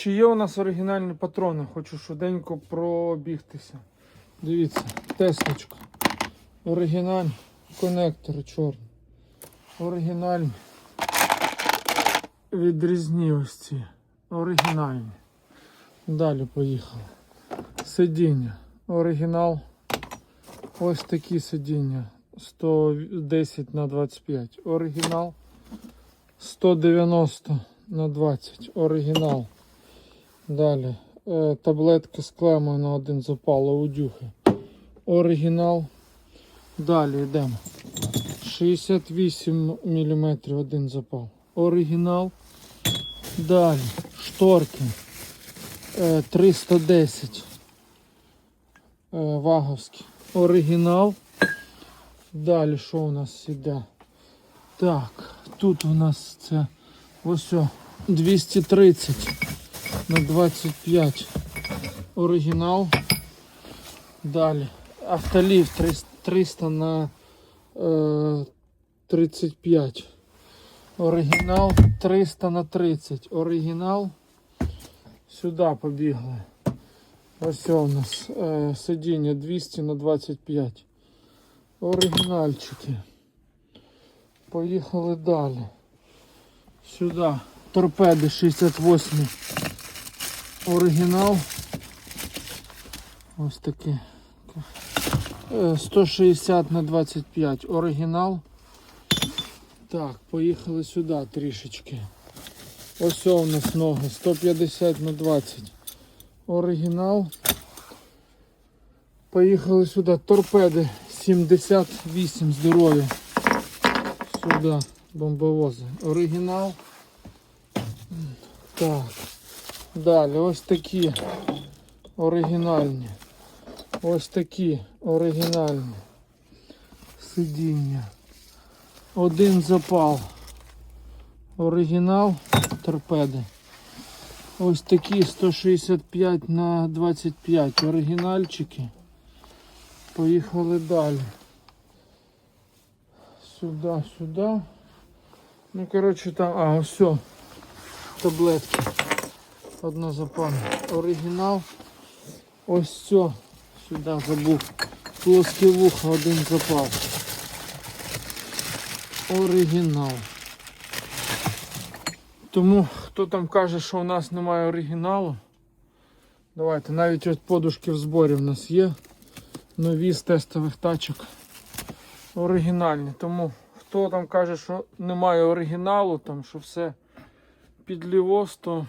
чи є у нас оригінальні патрони? Хочу швиденько пробігтися. Дивіться, тесточка. Оригінальні конектори чорні. Оригінальні. Відрізні ось ці. Оригінальні. Далі поїхали. Сидіння. Оригінал. Ось такі сидіння. 110 на 25. Оригінал. 190 на 20. Оригінал. Далі. Е, таблетки з клемою на один запал. Аудюхи. Оригінал. Далі йдемо. 68 мм один запал. Оригінал. Далі. Шторки. Е, 310. Е, Ваговські. Оригінал. Далі що у нас іде? Так, тут у нас це ось о, 230 на 25 оригінал. Далі автолів 300 300 на е, 35. Оригінал 300 на 30. Оригінал. Сюди побігли. Ось у нас е, сидіння 200 на 25. Оригінальчики. Поїхали далі. Сюди. Торпеди 68. Оригінал. Ось такі. Е, 160 на 25. Оригінал. Так, поїхали сюди трішечки. Ось у нас ноги. 150 на 20. Оригінал. Поїхали сюди. Торпеди 78 здорові. Сюди бомбовози. Оригінал. Так. Далі ось такі оригінальні. Ось такі оригінальні. Сидіння. Один запал. Оригінал торпеди. Ось такі 165 на 25 оригінальчики. Поїхали далі. Сюди, сюди. Ну, коротше, там, а, ось все. Таблетки. Одна запальна. Оригінал. Ось все. Сюди забув. Плоскі вуха, один запал. Оригінал. Тому хто там каже, що у нас немає оригіналу. Давайте, навіть от подушки в зборі в нас є. Нові з тестових тачок. Оригінальні. Тому хто там каже, що немає оригіналу, там, що все під лівоз, то